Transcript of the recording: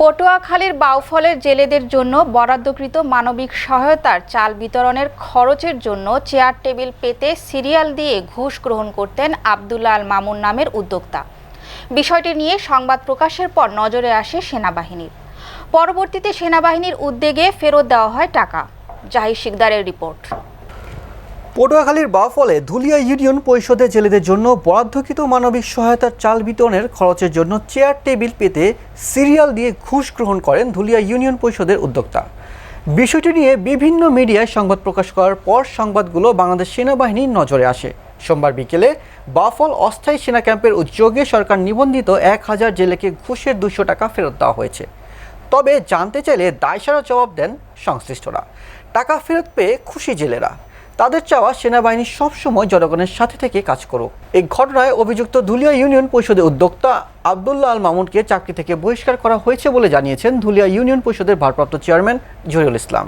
পটুয়াখালীর বাউফলের জেলেদের জন্য বরাদ্দকৃত মানবিক সহায়তার চাল বিতরণের খরচের জন্য চেয়ার টেবিল পেতে সিরিয়াল দিয়ে ঘুষ গ্রহণ করতেন আবদুল্লা আল মামুন নামের উদ্যোক্তা। বিষয়টি নিয়ে সংবাদ প্রকাশের পর নজরে আসে সেনাবাহিনীর। পরবর্তীতে সেনাবাহিনীর উদ্যোগে ফেরত দেওয়া হয় টাকা। জাহির শিকদারের রিপোর্ট। পটুয়াখালীর বাফলে ধুলিয়া ইউনিয়ন পরিষদের জেলেদের জন্য বরাদ্দকৃত মানবিক সহায়তার চাল বিতরণের খরচের জন্য চেয়ার টেবিল পেতে সিরিয়াল দিয়ে ঘুষ গ্রহণ করেন ধুলিয়া ইউনিয়ন পরিষদের উদ্যোক্তা। বিষয়টি নিয়ে বিভিন্ন মিডিয়ায় সংবাদ প্রকাশ করার পর সংবাদগুলো বাংলাদেশ সেনাবাহিনীর নজরে আসে। সোমবার বিকেলে বাফল অস্থায়ী সেনা ক্যাম্পের উদ্যোগে সরকার নিবন্ধিত এক হাজার জেলেকে ঘুষের দুশো টাকা ফেরত দেওয়া হয়েছে। তবে জানতে চাইলে দায়সারা জবাব দেন সংশ্লিষ্টরা। টাকা ফেরত পেয়ে খুশি জেলেরা। তাদের চাওয়া সেনাবাহিনী সবসময় জনগণের সাথে থেকে কাজ করুক। এই ঘটনায় অভিযুক্ত ধুলিয়া ইউনিয়ন পরিষদের উদ্যোক্তা আবদুল্লাহ আল মামুনকে চাকরি থেকে বহিষ্কার করা হয়েছে বলে জানিয়েছেন ধুলিয়া ইউনিয়ন পরিষদের ভারপ্রাপ্ত চেয়ারম্যান জহিরুল ইসলাম।